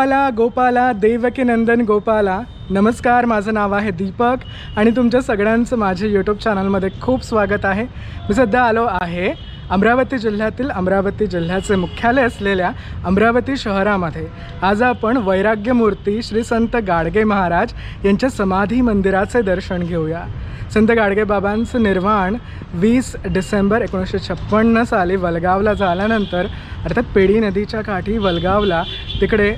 गोपाला गोपाला देवकी नंदन गोपाला. नमस्कार माझं नाव आहे दीपक आणि तुमच्या सगळ्यांचं माझ्या यूट्यूब चॅनलमध्ये खूप स्वागत आहे. मी सध्या आलो आहे अमरावती जिल्ह्यातील अमरावती जिल्ह्याचे मुख्यालय असलेल्या अमरावती शहरामध्ये आज आपण वैराग्यमूर्ती श्री संत गाडगे महाराज यांच्या समाधी मंदिराचे दर्शन घेऊया. संत गाडगे बाबांचं निर्वाण वीस डिसेंबर एकोणीसशे छप्पन्न साली वलगावला झाल्यानंतर अर्थात पेढी नदीच्या काठी वलगावला तिकडे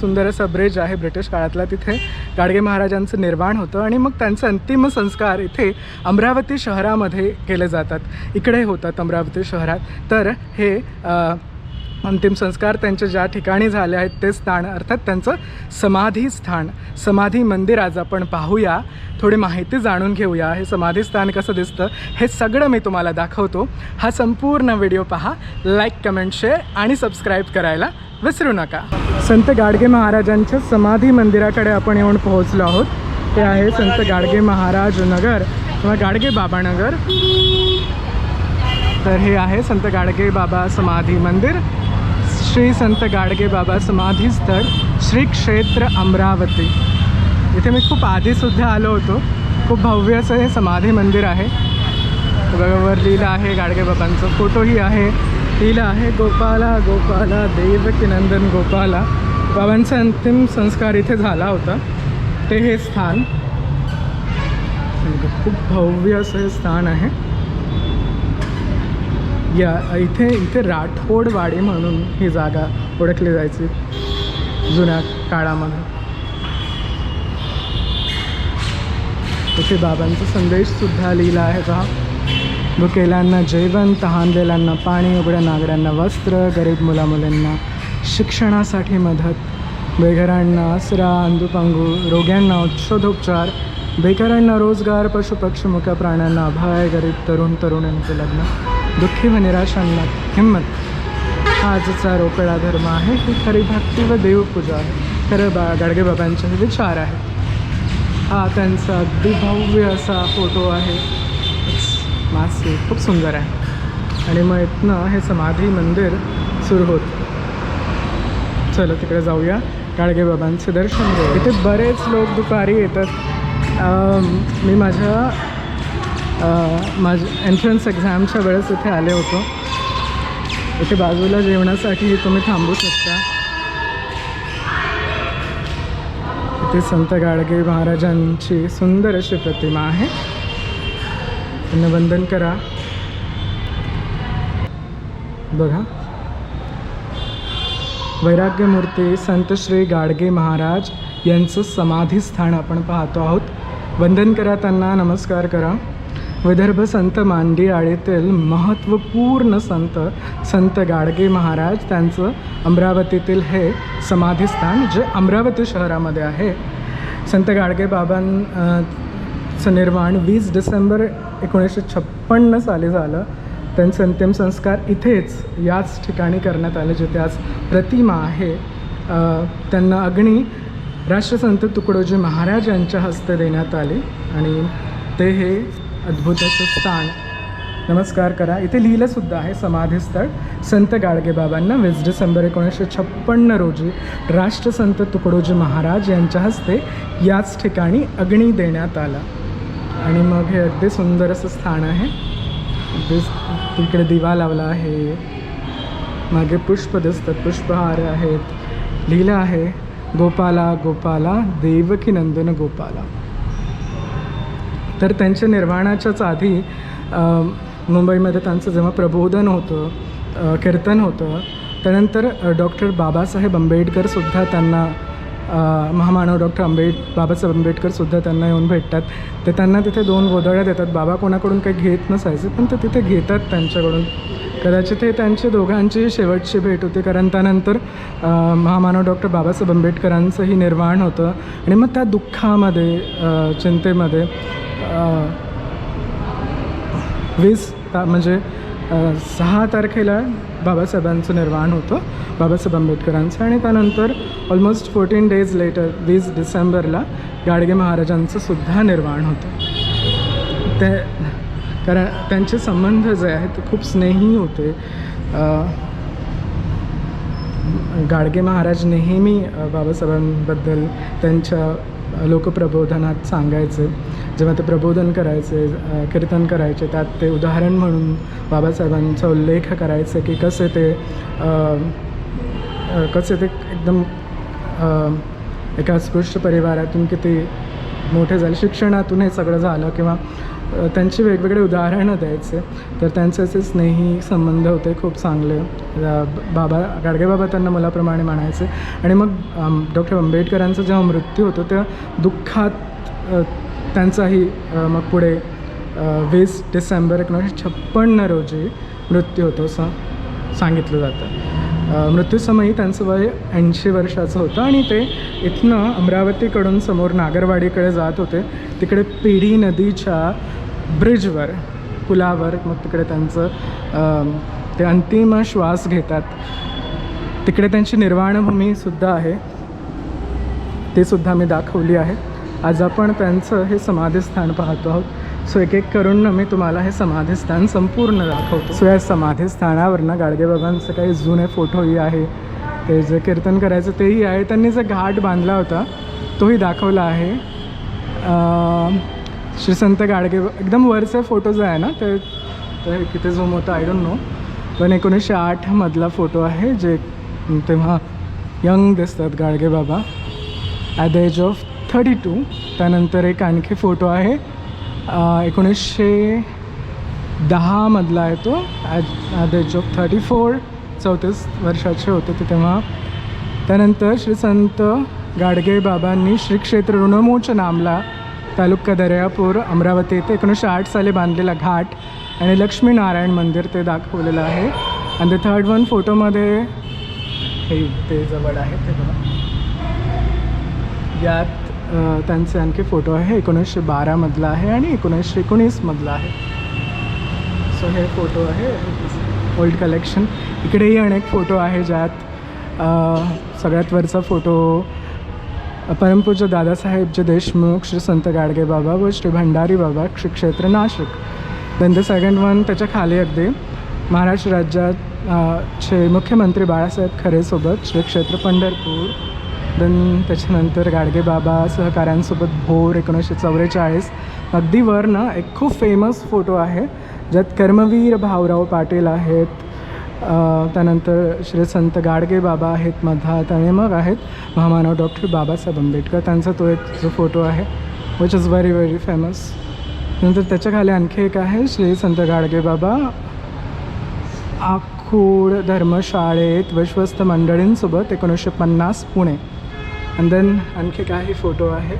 सुंदर असा ब्रिज आहे ब्रिटिश काळातला तिथे गाडगे महाराजांचं निर्माण होतं आणि मग त्यांचे अंतिम संस्कार इथे अमरावती शहरामध्ये केले जातात. इकडे होतात अमरावती शहरात. तर हे अंतिम संस्कार त्यांचे ज्या ठिकाणी झाले आहेत ते स्थान अर्थात त्यांचं समाधी स्थान. समाधी मंदिर आज आपण पाहूया. थोडी माहिती जाणून घेऊया. हे समाधी स्थान कसं दिसतं हे सगळं मी तुम्हाला दाखवतो. हा संपूर्ण व्हिडिओ पहा. लाईक कमेंट शेअर आणि सबस्क्राईब करायला विसरू नका. संत गाडगे महाराजांच्या समाधी मंदिराकडे आपण येऊन पोहोचलो आहोत. ते आहे संत गाडगे महाराज नगर किंवा गाडगे बाबा नगर तर हे आहे संत गाडगे बाबा समाधी मंदिर. श्री संत गाडगे बाबा समाधी स्थळ श्री क्षेत्र अमरावती. इथे मी खूप आधीसुद्धा आलो होतो. खूप भव्य असं हे समाधी मंदिर आहे. बघा वर लिहिलं आहे गाडगे बाबांचं. फोटोही आहे. लिहिलं आहे गोपाला गोपाला देव किनंदन गोपाला. बाबांचा अंतिम संस्कार इथे झाला होता. ते हे स्थान. खूप भव्य असं हे स्थान आहे. या इथे इथे राठोडवाडी म्हणून ही जागा ओळखली जायची जुन्या काळामध्ये. इथे बाबांचा संदेशसुद्धा लिहिला आहे पहा भुकेल्यांना जेवण तहानलेल्यांना पाणी उघड्या नागड्यांना वस्त्र गरीब मुलामुलींना शिक्षणासाठी मदत बेघरांना आसरा अंदुपांगू रोग्यांना औषधोपचार बेकारांना रोजगार पशुपक्षी मुख्या प्राण्यांना अभय गरीब तरुण तरुणांचे लग्न. दुःखी व निराशांना हिंमत हा आजचा रोकडा धर्म आहे ही खरी भक्ती व देवपूजा आहे. खरं बा गाडगेबाबांचे विचार आहे हा त्यांचा अगदी भव्य असा फोटो आहे. मासे खूप सुंदर आहे. आणि मग इथनं हे समाधी मंदिर सुरू होतं. चला तिकडे जाऊया. गाडगेबाबांचे दर्शन घेऊ इथे बरेच लोक दुपारी येतात. मी माझ्या माझ एंट्रन्स एक्झामच्या वेळेस इथे आले होतो. इथे बाजूला जेवणासाठी तुम्ही थांबू शकता. इथे संत गाडगे महाराजांची सुंदर अशी प्रतिमा आहे. त्यांना वंदन करा. बघा. वैराग्यमूर्ती संत श्री गाडगे महाराज यांचं समाधी स्थान आपण पाहतो आहोत. वंदन करा त्यांना नमस्कार करा. विदर्भ संत मांडियाळीतील महत्त्वपूर्ण संत संत गाडगे महाराज. त्यांचं अमरावतीतील हे समाधीस्थान जे अमरावती शहरामध्ये आहे. संत गाडगे बाबांचं निर्माण वीस डिसेंबर एकोणीसशे छप्पन्न साली झालं. त्यांचे अंतिम संस्कार इथेच याच ठिकाणी करण्यात आले जिथे आज प्रतिमा आहे. त्यांना अग्नी राष्ट्रसंत तुकडोजी महाराज यांच्या हस्ते देण्यात आली आणि ते हे अद्भुताचं स्थान. नमस्कार करा. इथे लिहिलंसुद्धा आहे समाधीस्थळ. संत गाडगेबाबांना वीस डिसेंबर एकोणीसशे छप्पन्न रोजी राष्ट्रसंत तुकडोजी महाराज यांच्या हस्ते याच ठिकाणी अग्नी देण्यात आला. आणि मग हे अगदी सुंदर असं स्थान आहे. अगदी तिकडे दिवा लावला आहे. मागे पुष्प दिसतात. पुष्पहार आहेत. लिहिलं आहे गोपाला गोपाला देवकी नंदन गोपाला. तर त्यांच्या निर्वाणाच्याच आधी मुंबईमध्ये त्यांचं जेव्हा प्रबोधन होतं कीर्तन होतं त्यानंतर डॉक्टर बाबासाहेब आंबेडकरसुद्धा त्यांना महामानव डॉक्टर आंबेड बाबासाहेब आंबेडकरसुद्धा त्यांना येऊन भेटतात. ते त्यांना तिथे दोन गोदड्या देतात. बाबा कोणाकडून काही घेत नसायचे पण ते तिथे घेतात त्यांच्याकडून. कदाचित हे त्यांची दोघांची शेवटची भेट होती कारण त्यानंतर महामानव डॉक्टर बाबासाहेब आंबेडकरांचंही निर्माण होतं. आणि मग त्या दुःखामध्ये चिंतेमध्ये वीस ता म्हणजे सहा तारखेला बाबासाहेबांचं निर्माण होतं बाबासाहेब आंबेडकरांचं. आणि त्यानंतर ऑलमोस्ट फोर्टीन डेज लेटर वीस डिसेंबरला गाडगे महाराजांचं सुद्धा निर्माण होतं. ते कारण त्यांचे संबंध जे आहेत ते खूप स्नेही होते. गाडगे महाराज नेहमी बाबासाहेबांबद्दल त्यांच्या लोकप्रबोधनात सांगायचे. जेव्हा ते प्रबोधन करायचे कीर्तन करायचे त्यात ते उदाहरण म्हणून बाबासाहेबांचा उल्लेख करायचे की कसे ते कसे ते एकदम एका अस्पृश्य परिवारातून किती मोठे झाले. शिक्षणातून हे सगळं झालं किंवा त्यांची वेगवेगळे उदाहरणं द्यायचे. तर त्यांचे असे स्नेही संबंध होते खूप चांगले. बाबा गाडगेबाबा त्यांना मुलाप्रमाणे म्हणायचे. आणि मग डॉक्टर आंबेडकरांचा जेव्हा मृत्यू होतो त्या दुःखात त्यांचाही मग पुढे वीस डिसेंबर एकोणीसशे छप्पन्न रोजी मृत्यू होतो असं सांगितलं जातं. मृत्यूसमयी त्यांचं वय ऐंशी वर्षाचं होतं आणि ते इथनं अमरावतीकडून समोर नागरवाडीकडे जात होते. तिकडे पिढी नदीच्या ब्रिजवर पुलावर मग तिकडे त्यांचं ते अंतिम श्वास घेतात. तिकडे त्यांची निर्वाणभूमीसुद्धा आहे. ती सुद्धा मी दाखवली आहे. आज आपण त्यांचं हे समाधीस्थान पाहतो आहोत. सो एक एक करून ना मी तुम्हाला हे समाधीस्थान संपूर्ण दाखवतो. सो या समाधीस्थानावरनं गाडगेबाबांचं काही जुने फोटोही आहे. ते जे कीर्तन करायचं तेही आहे. त्यांनी जो घाट बांधला होता तोही दाखवला आहे. श्री संत गाडगे एकदम वरचे फोटो जो आहे ना ते ते किती झूम होतं आय डोंट नो पण एकोणीसशे आठमधला फोटो आहे जे तेव्हा यंग दिसतात Gadge Baba. At the age of thirty two त्यानंतर एक आणखी फोटो आहे. एकोणीसशे दहामधला आहे तो. At at the age of thirty four चौतीस वर्षाचे होते ते तेव्हा. त्यानंतर श्री संत गाडगे बाबांनी श्री क्षेत्र ऋणमोच नामला तालुका दर्यापूर अमरावती येथे एकोणीसशे आठ साली बांधलेला घाट आणि लक्ष्मीनारायण मंदिर ते दाखवलेलं आहे. आणि ते थर्ड वन फोटोमध्ये हे ते जवळ आहे ते बघा. यात त्यांचे आणखी फोटो आहे. एकोणीसशे बारामधला आहे आणि एकोणीसशे एकोणीसमधला आहे. सो हे फोटो आहे. ओल्ड कलेक्शन इकडेही अनेक फोटो आहे ज्यात सगळ्यात वरचा फोटो परमपूज्य दादासाहेबजी देशमुख श्री संत गाडगे बाबा व श्री भंडारी बाबा श्री क्षेत्र Nashik. Then the second one त्याच्याखाली अगदी महाराष्ट्र राज्यात चे मुख्यमंत्री बाळासाहेब खरेसोबत श्री क्षेत्र पंढरपूर. देन त्याच्यानंतर गाडगे बाबा सहकाऱ्यांसोबत भोर एकोणीसशे चौवेचाळीस. अगदी वर ना एक खूप फेमस फोटो आहे ज्यात कर्मवीर भाऊराव पाटील आहेत. त्यानंतर श्री संत गाडगे बाबा आहेत मधात आणि मग आहेत. महामानव डॉक्टर बाबासाहेब आंबेडकर त्यांचा तो एक जो फोटो आहे which is very very famous नंतर त्याच्याखाली आणखी एक आहे श्री संत गाडगे बाबा आखूड धर्मशाळेत विश्वस्त मंडळींसोबत एकोणीसशे पन्नास पुणे. अँड देन आणखी काही फोटो आहे.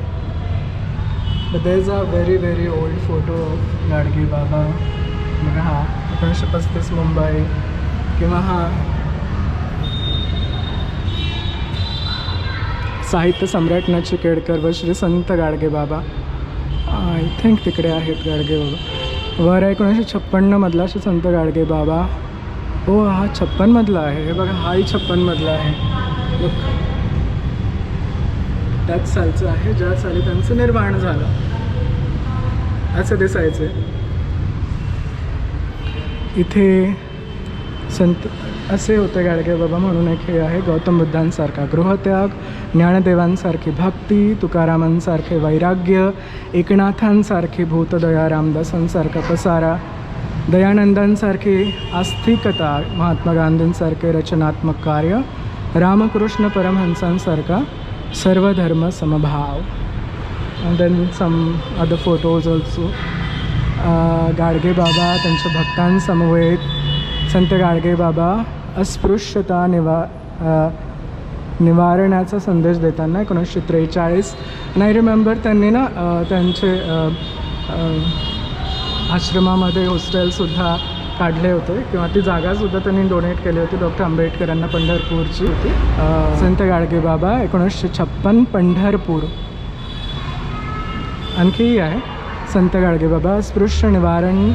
There is a very very old photo of Gadge Baba. बघा हा एकोणीसशे पस्तीस मुंबई. किंवा हा. साहित्य सम्राट न चिकेडकर व श्री संत गाडगे बाबा. आय थिंक तिकडे आहेत गाडगे बाबा. वर एकोणीसशे छप्पन्नमधला श्री संत गाडगे बाबा. हो हा छप्पनमधला आहे. हे बघा हाही छप्पनमधला आहे. त्याच सालचं आहे ज्या साली त्यांचं निर्माण झालं. असं दिसायचं इथे संत असे होते गाडगे बाबा म्हणून एक हे आहे गौतम बुद्धांसारखा गृहत्याग ज्ञानदेवांसारखी भक्ती तुकारामांसारखे वैराग्य एकनाथांसारखी भूतदया रामदासांसारखा पसारा दयानंदांसारखी आस्थिकता महात्मा गांधींसारखे रचनात्मक कार्य रामकृष्ण परमहंसांसारखा सर्वधर्म समभाव. Then some other photos photos also uh, Gadge Baba त्यांच्या भक्तांसमवेत. संत गाडगे बाबा अस्पृश्यता निवा अ, निवारणाचा संदेश देताना एकोणीसशे त्रेचाळीस. नाही रिमेंबर त्यांनी ना uh, त्यांचे आश्रमामध्ये हॉस्टेलसुद्धा काढले होते किंवा ती जागासुद्धा त्यांनी डोनेट केली होती डॉक्टर आंबेडकरांना पंढरपूरची. होती संत गाडगे बाबा एकोणीसशे छप्पन पंढरपूर. आणखीही आहे. संत गाडगे बाबा स्पृश्य निवारण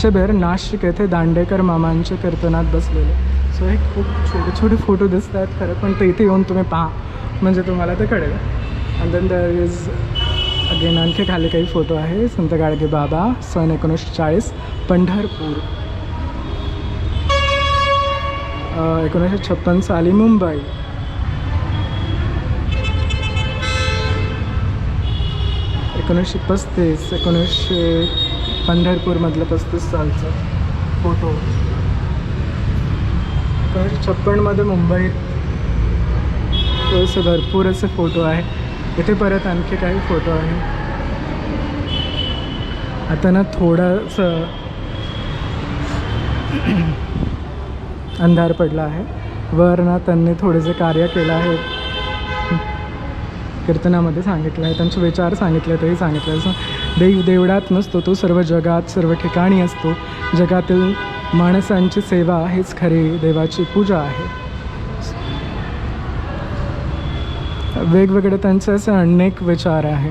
शिबिर नाशिक येथे दांडेकर मामांच्या कीर्तनात बसलेले. सो हे खूप छोटे छोटे फोटो दिसत आहेत खरं पण ते इथे येऊन तुम्ही पहा. म्हणजे तुम्हाला ते कळेल. And then there is again आणखी खाली काही फोटो आहे. संत गाडगे बाबा सन एकोणीसशे चाळीस पंढरपूर. एकोणीसशे छप्पन साली मुंबई. एकोणीसशे पस्तीस एकोणीसशे पंढरपूरमधलं पस्तीस सालचं फोटो एकोणीसशे छप्पनमध्ये मुंबईत असं भरपूर असे फोटो आहे. इथे परत आणखी काही फोटो आहे. आता ना थोडंसं अंधार पडला आहे. वर ना त्यांनी थोडेसे कार्य केलं आहे. कीर्तनामध्ये सांगितलं आहे. त्यांचे विचार सांगितले तेही सांगितले. असं देव देवळात नसतो तो सर्व जगात सर्व ठिकाणी असतो. जगातील माणसांची सेवा हेच खरी देवाची पूजा आहे. वेगवेगळे त्यांचे असे अनेक विचार आहे.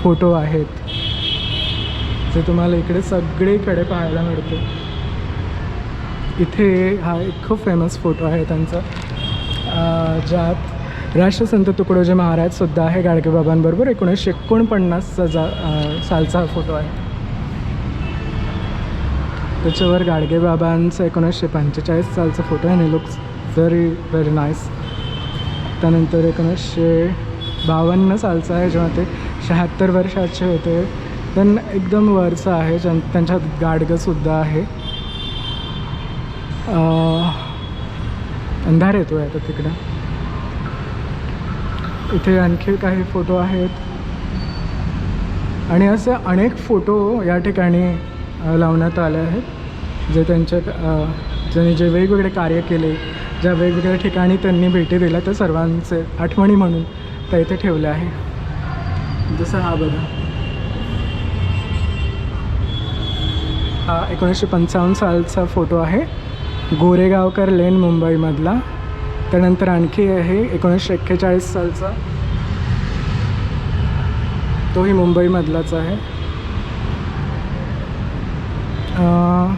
फोटो आहेत. जे तुम्हाला इकडे सगळीकडे पाहायला मिळते इथे हा एक खूप फेमस फोटो आहे त्यांचा. ज्यात राष्ट्रसंत तुकडोजी महाराजसुद्धा आहे गाडगेबाबांबरोबर एकोणीसशे एकोणपन्नासचा जा सालचा हा फोटो आहे. त्याच्यावर गाडगेबाबांचा एकोणीसशे पंचेचाळीस सालचा फोटो आहे. आणि लुक्स व्हेरी व्हेरी नाईस त्यानंतर एकोणीसशे बावन्न सालचा आहे जेव्हा ते शहात्तर वर्षाचे होते. पण एकदम वरचं आहे. ज्यां त्यांच्यात गाडगंसुद्धा आहे. अंधार येतो आहे आता तिकडं. इथे आणखी काही फोटो आहेत. आणि असे अनेक फोटो या ठिकाणी लावण्यात आले आहेत जे त्यांच्या ज्यांनी जे वेगवेगळे कार्य केले ज्या वेगवेगळ्या ठिकाणी त्यांनी भेटी दिल्या त्या सर्वांचे आठवणी म्हणून त्या इथे ठेवल्या आहे जसं हा बघा. हा एकोणीसशे पंचावन्न सालचा फोटो आहे. गोरेगावकर लेन मुंबईमधला. त्यानंतर आणखी आहे एकोणीसशे एक्केचाळीस सालचा. तोही मुंबईमधलाच आहे. अं,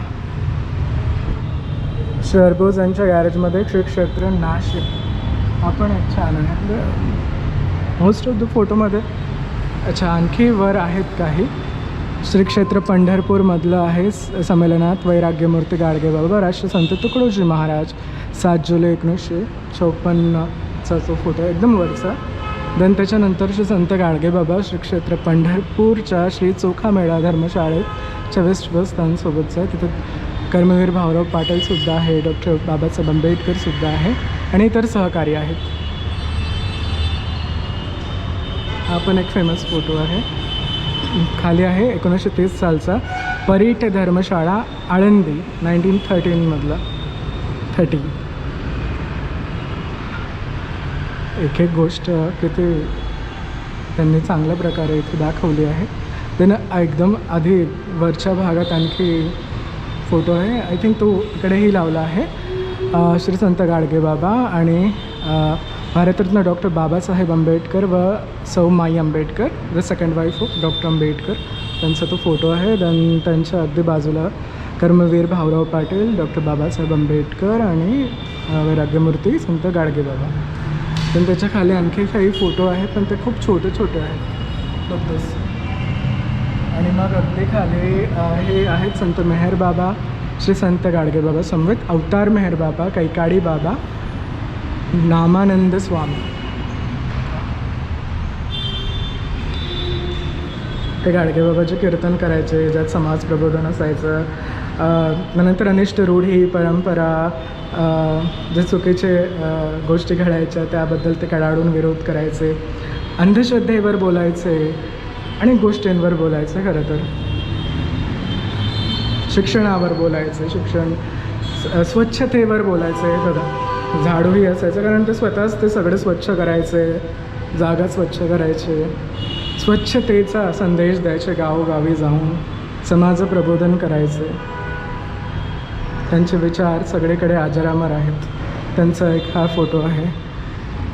शरबोज यांच्या गॅरेजमध्ये श्री क्षेत्र नाशिक आपण छान आहे. मोस्ट ऑफ द फोटोमध्ये अच्छा आणखी वर आहेत काही. श्री क्षेत्र पंढरपूरमधलं आहे स- संमेलनात वैराग्यमूर्ती गाडगेबाबा राष्ट्रसंत तुकडोजी महाराज सात जुलै एकोणीसशे चौपन्नचा जो फोटो आहे, एकदम वरचा. देन त्याच्यानंतरचे संत गाडगेबाबा श्री क्षेत्र पंढरपूरच्या श्री चोखामेळा धर्मशाळेच्या धर्मशाळेत बसतांसोबतचं आहे. तिथं कर्मवीर भाऊराव पाटीलसुद्धा आहे डॉक्टर बाबासाहेब आंबेडकरसुद्धा आहे आणि इतर सहकारी आहेत. हा पण एक फेमस फोटो आहे. खाली आहे एकोणीसशे तीस सालचा परीट धर्मशाळा आळंदी नाईन्टीन थर्टीनमधला थर्टी एक एक गोष्ट किती त्यांनी चांगल्या प्रकारे इथे दाखवली आहे. देन एकदम आधी वरच्या भागात आणखी फोटो आहे. आय थिंक तो इकडेही लावला आहे. श्री संत गाडगे बाबा आणि भारतरत्न डॉक्टर बाबासाहेब आंबेडकर व सौ Mai Ambedkar the second wife of doctor Ambedkar. त्यांचा तो फोटो आहे. दन त्यांच्या अगदी बाजूला कर्मवीर भाऊराव पाटील डॉक्टर बाबासाहेब आंबेडकर आणि वैराग्यमूर्ती संत गाडगेबाबा पण त्याच्याखाली आणखी काही फोटो आहेत पण ते खूप छोटे छोटे आहेत. बघतोस आणि मग अगदी खाली हे आहेत संत मेहर बाबा श्री संत गाडगेबाबा समवेत. अवतार मेहर बाबा कैकाडी बाबा नामानंद स्वामी. ते गाडगे बाबाचे कीर्तन करायचे ज्यात समाज प्रबोधन असायचं. नंतर अनिष्ट रूढी परंपरा जे चुकीचे गोष्टी घडायच्या त्याबद्दल ते कडाडून विरोध करायचे. अंधश्रद्धेवर बोलायचे आणि गोष्टींवर बोलायचे खरं तर. शिक्षणावर बोलायचे शिक्षण स्वच्छतेवर बोलायचे बघा. झाडूही असायचं कारण ते स्वतःच ते सगळे स्वच्छ करायचे जागा स्वच्छ करायचे. स्वच्छतेचा संदेश द्यायचे गावोगावी जाऊन समाज प्रबोधन करायचे. त्यांचे विचार सगळीकडे आजरामर आहेत. त्यांचा एक हा फोटो आहे.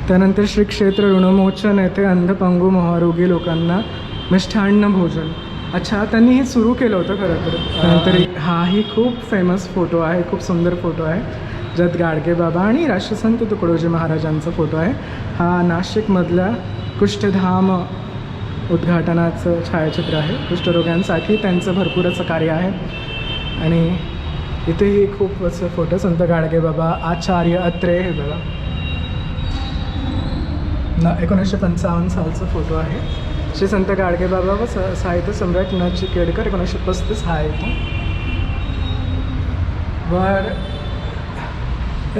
त्यानंतर श्री क्षेत्र ऋणमोचन येथे अंधपंगू महारोगी लोकांना मिष्ठान्न भोजन. अच्छा त्यांनी हे सुरू केलं होतं खरं तर. त्यानंतर हाही खूप फेमस फोटो आहे खूप सुंदर फोटो आहे. हजरत गाडगे बाबा आणि राष्ट्रसंत तुकडोजी महाराजांचा फोटो आहे. हा नाशिकमधल्या कुष्ठधाम उद्घाटनाचं छायाचित्र आहे. कुष्ठरोग्यांसाठी त्यांचं भरपूर असं कार्य आहे. आणि इथेही खूप असं फोटो संत गाडगे बाबा आचार्य अत्रे हे बघा. न एकोणीसशे पंचावन्न सालचा फोटो आहे. श्री संत गाडगे बाबा व स साहित्य सम्राट न चिकेडकर एकोणीसशे पस्तीस हा येतो वर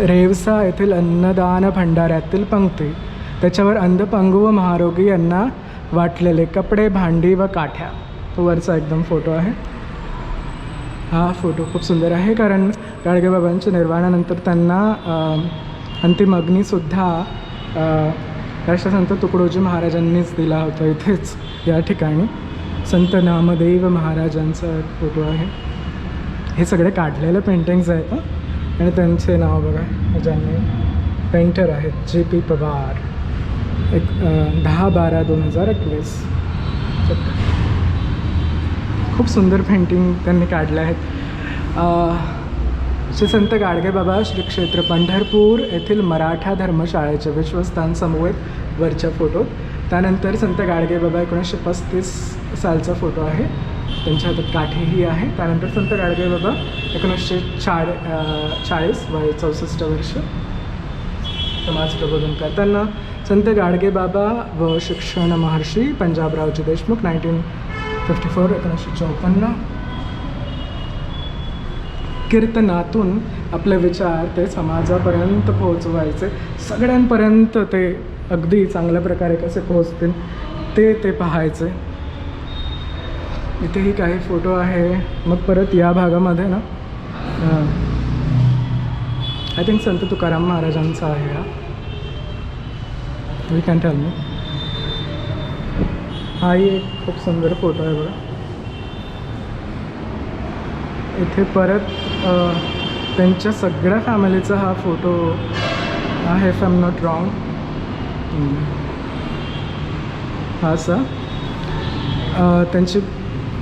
रेवसा येथील अन्नदान भंडाऱ्यातील पंक्ती त्याच्यावर अंधपंगू व महारोगी यांना वाटलेले कपडे भांडी व काठ्या तो वरचा एकदम फोटो आहे हा फोटो खूप सुंदर आहे. कारण गाडगेबाबांच्या निर्वाणानंतर त्यांना अंतिम अग्नीसुद्धा राष्ट्रसंत तुकडोजी महाराजांनीच दिला होता इथेच या ठिकाणी. संत नामदेव महाराजांचा फोटो आहे. हे सगळे काढलेले पेंटिंग्स आहेत हं. आणि त्यांचे नाव बघा ज्यांनी पेंटर आहेत जे पी पवार. एक दहा बारा दोन हजार एकवीस. खूप सुंदर पेंटिंग त्यांनी काढल्या आहेत. श्री संत गाडगेबाबा श्री क्षेत्र पंढरपूर येथील मराठा धर्मशाळेच्या विश्वस्थानसमवेत वरच्या फोटो त्यानंतर संत गाडगेबाबा एकोणीसशे पस्तीस सालचा फोटो आहे. त्यांच्या हातात काठीही आहे. त्यानंतर संत गाडगेबाबा एकोणीसशे चाळ चाळीस वय चौसष्ट वर्ष. समाज प्रबोधन करताना संत गाडगेबाबा व शिक्षण महर्षी Panjabraoji Deshmukh nineteen fifty four एकोणीसशे चौपन्न. कीर्तनातून आपले विचार ते समाजापर्यंत पोहोचवायचे. सगळ्यांपर्यंत ते अगदी चांगल्या प्रकारे कसे पोहोचतील ते ते पाहायचे. इथेही काही फोटो आहे. मग परत या भागामध्ये ना? आय थिंक संत तुकाराम महाराजांचा आहे हा. वी कॅन टेल मी हाही एक खूप सुंदर फोटो आहे बघा. इथे परत त्यांच्या सगळ्या फॅमिलीचा हा फोटो आहे इफ एम नॉट रॉंग हा सर त्यांची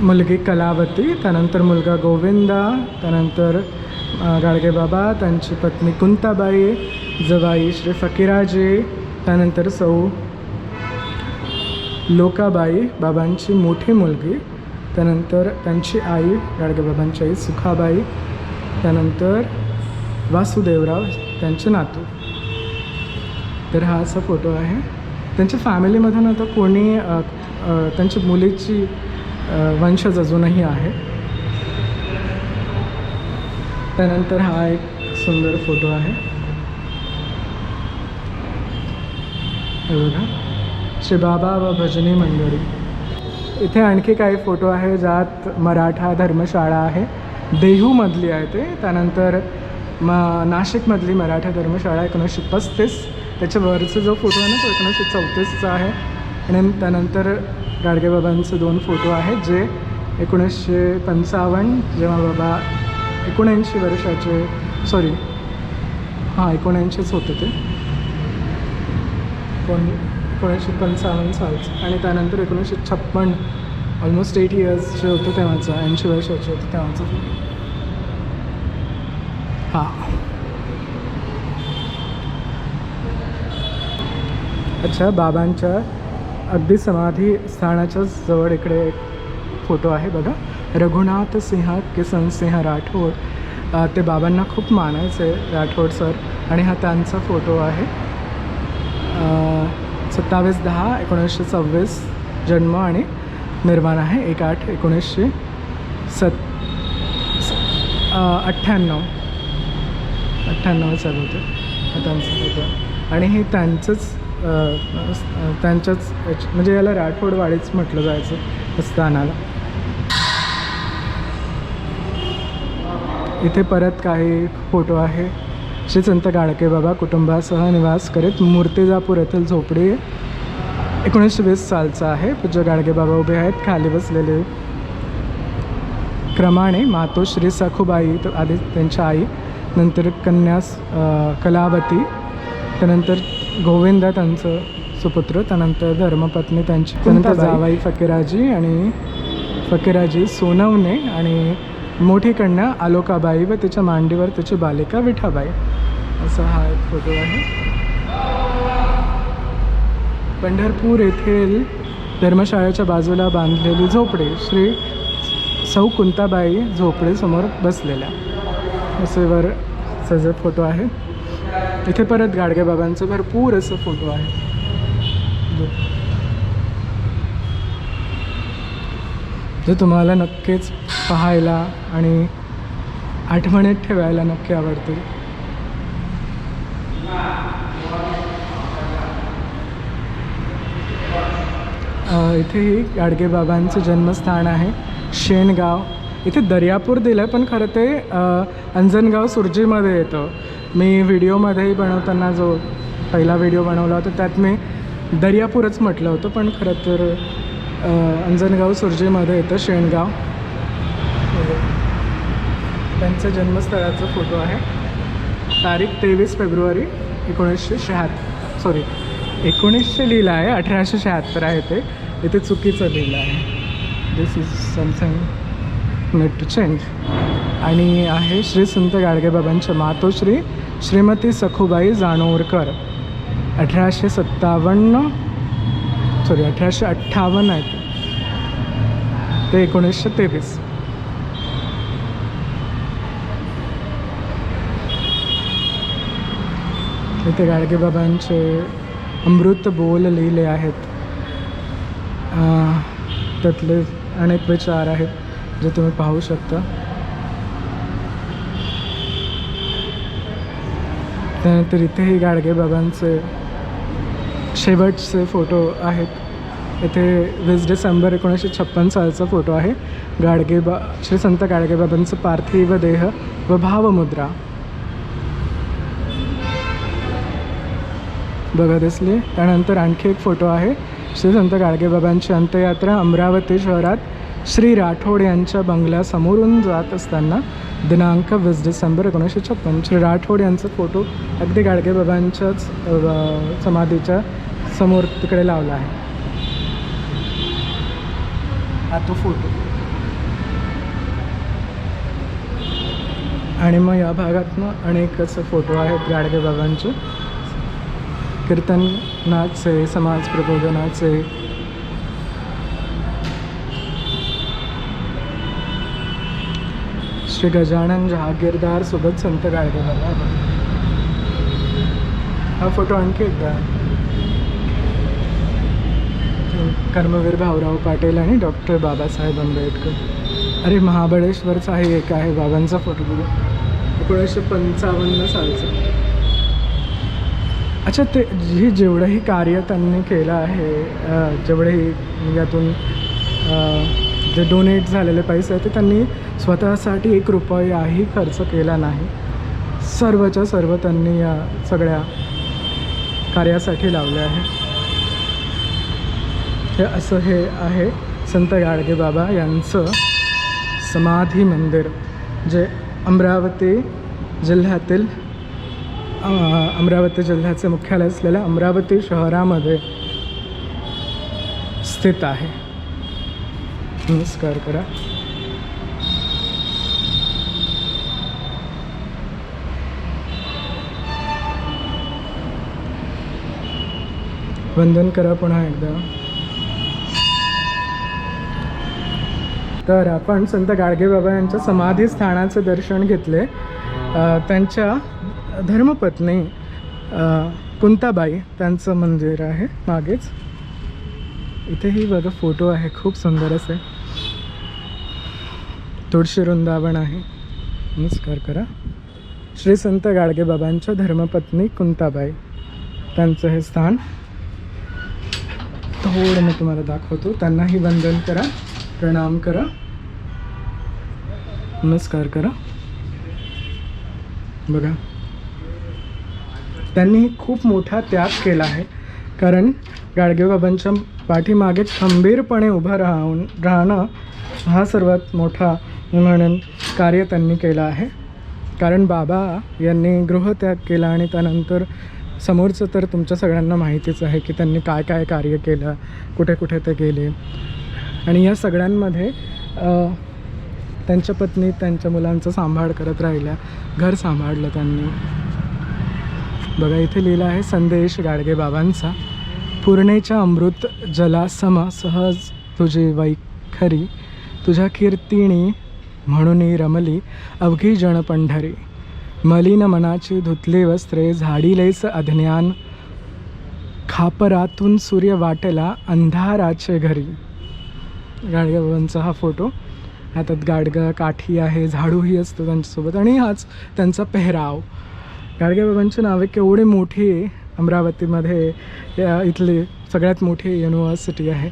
मुलगी कलावती त्यानंतर मुलगा गोविंदा त्यानंतर गाडगेबाबा त्यांची पत्नी कुंताबाई जवाई श्री फकीराजी त्यानंतर सौ लोकाबाई बाबांची मोठी मुलगी त्यानंतर त्यांची आई गाडगेबाबांची आई सुखाबाई त्यानंतर वासुदेवराव त्यांचे नातू. तर हा असा फोटो आहे. त्यांच्या फॅमिलीमधून आता कोणी त्यांच्या मुलीची वंशज अजूनही आहे त्यानंतर हा एक सुंदर फोटो आहे. बघा. श्री बाबा व भजनी मंडळी. इथे आणखी काही फोटो आहे ज्यात मराठा धर्मशाळा आहे. देहूमधली आहे ते. त्यानंतर म नाशिकमधली मराठा धर्मशाळा एकोणीसशे पस्तीस. त्याच्या वरचा जो फोटो आहे ना तो एकोणीसशे चौतीसचा आहे. आणि त्यानंतर गाडगेबाबांचे दोन फोटो आहेत जे एकोणीसशे पंचावन्न जेव्हा बाबा एकोणऐंशी वर्षाचे सॉरी हां एकोणऐंशीच होते ते. एकोण एकोणीसशे पंचावन्न सालचं. आणि त्यानंतर एकोणीसशे छप्पन ऑलमोस्ट एट इयर्स जे होते तेव्हाचं ऐंशी वर्षाचे होते तेव्हाचं. हां. अच्छा बाबांच्या अगदी समाधी स्थानाच्याच जवळ इकडे एक फोटो आहे बघा. रघुनाथ सिंह किसन सिंह राठोड. ते बाबांना खूप मानायचे राठोड सर आणि हा त्यांचा फोटो आहे. सत्तावीस दहा एकोणीसशे सव्वीस जन्म आणि निर्माण आहे. एक आठ एकोणीसशे सत अठ्ठ्याण्णव. अठ्ठ्याण्णव चालू होते. त्यांचं फोटो आणि हे त्यांचंच त्यांच्याच म्हणजे याला राठोडवाडीच म्हटलं जायचं स्थानाला. इथे परत काही फोटो आहे. श्री संत गाडके बाबा कुटुंबासह निवास करीत मूर्तिजापूर येथील झोपडी एकोणीसशे वीस सालचा आहे. पूज्य गाडगे बाबा उभे आहेत. खाली बसलेले क्रमाने मातोश्री सखुबाई आधी त्यांच्या आई नंतर कन्यास कलावती त्यानंतर गोविंदा त्यांचं सुपुत्र त्यानंतर धर्मपत्नी त्यांची त्यानंतर जावाई फकीराजी आणि फकीराजी सोनवणे आणि मोठी कन्या आलोकाबाई व तिच्या मांडीवर तिची बालिका विठाबाई. असा हा एक फोटो आहे. पंढरपूर येथील धर्मशाळेच्या बाजूला बांधलेली झोपडी श्री सौ कुंताबाई झोपडीसमोर बसलेल्या. असे वर सजत फोटो आहे. इथे परत गाडगे बाबांचं भरपूर असं फोटो आहे. जे तुम्हाला नक्कीच पाहायला आणि आठवणीत ठेवायला नक्की आवडतील इथेही गाडगे बाबांचं जन्मस्थान आहे. शेणगाव इथे दर्यापूर दिलं आहे पण खरं ते अंजनगाव सुरजीमध्ये येतं. मी व्हिडिओमध्येही बनवताना जो पहिला व्हिडिओ बनवला होता त्यात मी दर्यापूरच म्हटलं होतं पण खरं तर अंजनगाव सुरजेमध्ये येतं शेणगाव. त्यांचं जन्मस्थळाचा फोटो आहे. तारीख तेवीस फेब्रुवारी एकोणीसशे शहात्तर. सॉरी एकोणीसशे लिहिलं आहे अठराशे शहात्तर आहे ते. इथे चुकीचं लिहिलं आहे. This is something need to change आणि आहे श्री संत गाडगेबाबांच्या मातोश्री. श्रीमती सखुबाई जानोरकर अठराशे सत्तावन्न सॉरी अठराशे अठ्ठावन्न आहे ते. एकोणीसशे तेवीस. इथे गाडगेबाबांचे अमृत बोल लिहिले आहेत. त्यातले अनेक विचार आहेत जे तुम्ही पाहू शकता. त्यानंतर इथेही गाडगेबाबांचे शेवटचे फोटो आहेत. इथे वीस डिसेंबर एकोणीसशे छप्पन सालचा फोटो आहे. गाडगेबा श्री संत गाडगेबाबांचं पार्थिव देह व भावमुद्रा. बघत असले त्यानंतर आणखी एक फोटो आहे. श्री संत गाडगेबाबांची अंत्ययात्रा अमरावती शहरात श्री राठोड यांच्या बंगल्यासमोरून जात असताना दिनांक वीस डिसेंबर एकोणीसशे छप्पन. श्री राठोड यांचा फोटो अगदी गाडगेबाबांच्याच बाबांच्याच समाधीच्या समोर तिकडे लावला आहे. हा तो फोटो. आणि मग या भागातनं अनेक फोटो आहेत गाडगेबाबांचे कीर्तनाचे समाज प्रबोधनाचे श्री गजानन जहागीरदार सोबत संत गाडगे हा फोटो आणखी एकदा. कर्मवीर भाऊराव पाटील आणि डॉक्टर बाबासाहेब आंबेडकर. अरे महाबळेश्वरचा हे एक आहे बाबांचा फोटो बघा. एकोणीसशे पंचावन्न सालचा. अच्छा ते हे जेवढंही कार्य त्यांनी केलं आहे जेवढंही यातून जे डोनेट झालेले पैसे आहेत ते त्यांनी स्वतःसाठी एक रुपयाही खर्च केला नाही. सर्वच्या सर्व त्यांनी या सगळ्या कार्यासाठी लावले आहे हे असं हे आहे संत गाडगे बाबा यांचं समाधी मंदिर जे अमरावती जिल्ह्यातील अमरावती जिल्ह्याचे मुख्यालय असलेल्या अमरावती शहरामध्ये स्थित आहे. नमस्कार करा. वंदन करा पुन्हा एकदा. तर आपण संत गाडगेबाबा यांच्या समाधी स्थानाचं दर्शन घेतले. त्यांच्या धर्मपत्नी कुंताबाई त्यांचं मंदिर आहे मागेच. इथेही बघा फोटो आहे खूप सुंदर असे. तुळशी वृंदावन आहे नमस्कार करा श्री संत गाडगेबाबांच्या धर्मपत्नी कुंताबाई. त्यांचं हे स्थान थोडं मी तुम्हाला दाखवतो. त्यांनाही वंदन करा प्रणाम करा. नमस्कार करा बघा. त्यांनी खूप मोठा त्याग केला आहे. कारण गाडगेबाबांच्या पाठीमागे खंबीरपणे उभं राहून राहणं हा सर्वात मोठा म्हणून कार्य त्यांनी केलं आहे. कारण बाबा यांनी गृहत्याग केला आणि त्यानंतर समोरचं तर तुमच्या सगळ्यांना माहितीच आहे की त्यांनी काय काय कार्य केलं कुठे कुठे ते गेले. आणि या सगळ्यांमध्ये त्यांच्या पत्नी त्यांच्या मुलांचा सांभाळ करत राहिल्या. घर सांभाळलं त्यांनी. बघा इथे लिहिलं आहे संदेश गाडगे बाबांचा. पूर्णेच्या अमृत जलासम सहज तुझी वैखरी. तुझ्या कीर्तिणी म्हणून रमली अवघी जण पंढरी. मलिन मनाची धुतली वस्त्रे झाडीलेस अज्ञान. खापरातून सूर्य वाटेला अंधाराचे घरी. गाडगेबाबांचा हा फोटो. हातात गाडगं काठी आहे झाडूही असतो त्यांच्यासोबत आणि हाच त्यांचा पेहराव. गाडगेबाबांची नावे केवढी मोठी आहे. अमरावतीमध्ये या इथली सगळ्यात मोठी युनिव्हर्सिटी आहे.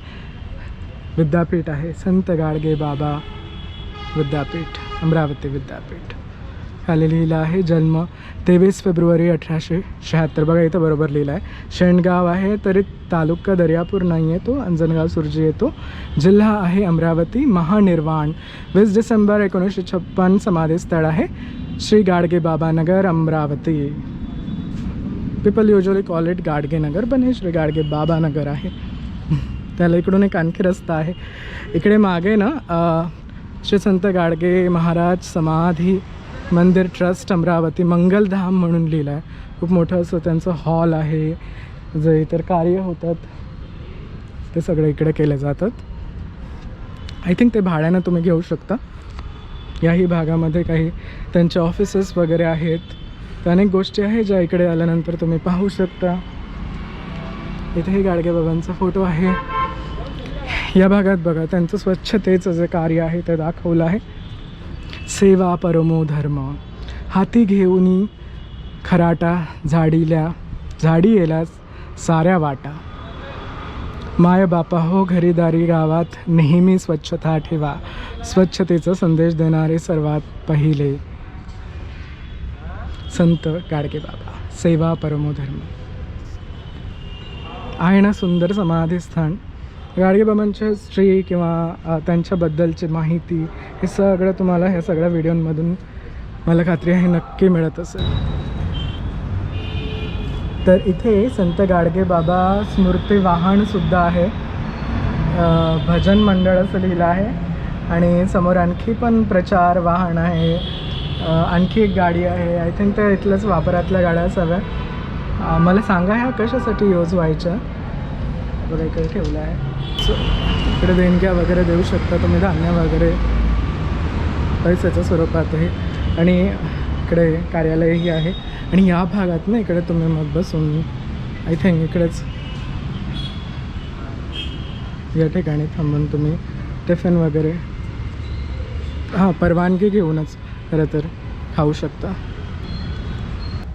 विद्यापीठ आहे. संत गाडगे बाबा विद्यापीठ अमरावती विद्यापीठ. खाली लिहिलं आहे जन्म तेवीस फेब्रुवारी अठराशे शहात्तर. बघा इथं बरोबर लिहिलं आहे. शेणगाव आहे तरी तालुका दर्यापूर नाही येतो अंजनगाव सुरजी येतो. जिल्हा आहे अमरावती महानिर्वाण. वीस डिसेंबर एकोणीसशे छप्पन समाधीस्थळ आहे. Shri Gadge Baba Nagar Amravati. People usually call it Gadge Nagar पण हे श्री गाडगे बाबा नगर आहे. त्याला इकडून एक आणखी रस्ता आहे. इकडे मागे ना श्री संत गाडगे महाराज समाधी मंदिर ट्रस्ट अमरावती मंगलधाम म्हणून लिहिलं आहे खूप मोठं असं त्यांचं हॉल आहे. जे इतर कार्य होतात ते सगळे इकडे केले जातात. आय थिंक ते भाड्यानं तुम्ही घेऊ शकता. याही भागामध्ये काही त्यांचे ऑफिसेस वगैरे आहेत. तर अनेक गोष्टी आहेत ज्या इकडे आल्यानंतर तुम्ही पाहू शकता. इथेही गाडगेबाबांचा फोटो आहे. या भागात बघा त्यांचं स्वच्छतेचं जे कार्य आहे ते दाखवलं आहे. सेवा परमो धर्म. हाती घेऊनी खराटा झाडील्या झाडी येलाच साऱ्या वाटा. माय बापा हो घरीदारी गावात नेहमी स्वच्छता ठेवा. स्वच्छतेचा संदेश देणारे सर्वात पहिले संत गाडगे बाबा. सेवा परमो धर्म. आहे ना सुंदर समाधीस्थान गाडगेबाबांच्या श्री किंवा त्यांच्याबद्दलची माहिती हे सगळं तुम्हाला ह्या सगळ्या व्हिडिओंमधून मला खात्री आहे नक्की मिळत असेल. तर इथे संत गाडगे बाबा स्मृती वाहनसुद्धा आहे. भजन मंडळ असं लिहिलं आहे. आणि समोर आणखी पण प्रचार वाहन आहे. आणखी एक गाडी आहे. आय थिंक त्या इथल्याच वापरातल्या गाड्या असाव्या. मला सांगा ह्या कशासाठी यूज व्हायच्या? बघा इकडे ठेवलं आहे. इकडे देणग्या वगैरे देऊ शकता तुम्ही धान्य वगैरे. पैशाच्या स्वरूपातही आणि इकडे कार्यालयही आहे. आणि या भागात ना इकडे तुम्ही मग बसून आय थिंक इकडेच या ठिकाणी थांबून तुम्ही टिफिन वगैरे हां परवानगी घेऊनच खरं तर खाऊ शकता.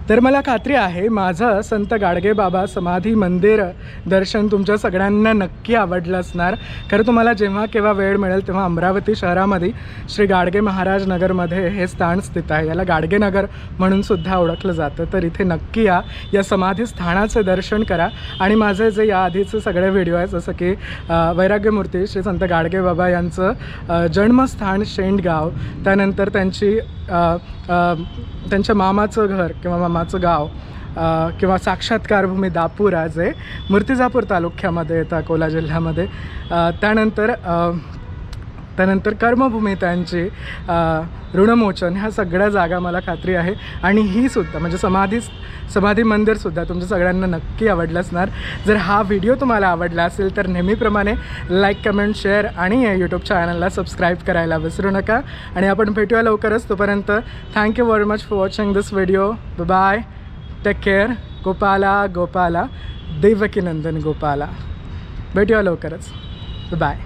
तर मला खात्री आहे माझं संत गाडगे बाबा समाधी मंदिर दर्शन तुमच्या सगळ्यांना नक्की आवडलं असणार. खरं तुम्हाला जेव्हा केव्हा वेळ मिळेल तेव्हा अमरावती शहरामध्ये श्री गाडगे महाराज नगरमध्ये हे स्थान स्थित आहे. याला गाडगे नगर म्हणून सुद्धा ओळखलं जातं. तर इथे नक्की या या समाधी स्थानाचं दर्शन करा. आणि माझे जे या आधीचे सगळे व्हिडिओ आहेत जसं की वैराग्यमूर्ती श्री संत गाडगे बाबा यांचं जन्मस्थान शेंडगाव. त्यानंतर त्यांची त्यांच्या मामाचं घर किंवा मामाचं गाव किंवा साक्षात्कार भूमी आज जे मूर्तिजापूर तालुक्यामध्ये येतं अकोला जिल्ह्यामध्ये. त्यानंतर त्यानंतर कर्मभूमी त्यांची ऋणमोचन ह्या सगळ्या जागा मला खात्री आहे. आणि ही सुद्धा म्हणजे समाधी समाधी मंदिरसुद्धा तुमच्या सगळ्यांना नक्की आवडलं असणार. जर हा व्हिडिओ तुम्हाला आवडला असेल तर नेहमीप्रमाणे लाईक कमेंट शेअर आणि या यूट्यूब चॅनलला सबस्क्राईब करायला विसरू नका. आणि आपण भेटूया लवकरच. तोपर्यंत thank you very much for watching this video bye take care Gopala Gopala. Devkinandan Gopala. भेटूया लवकरच. बाय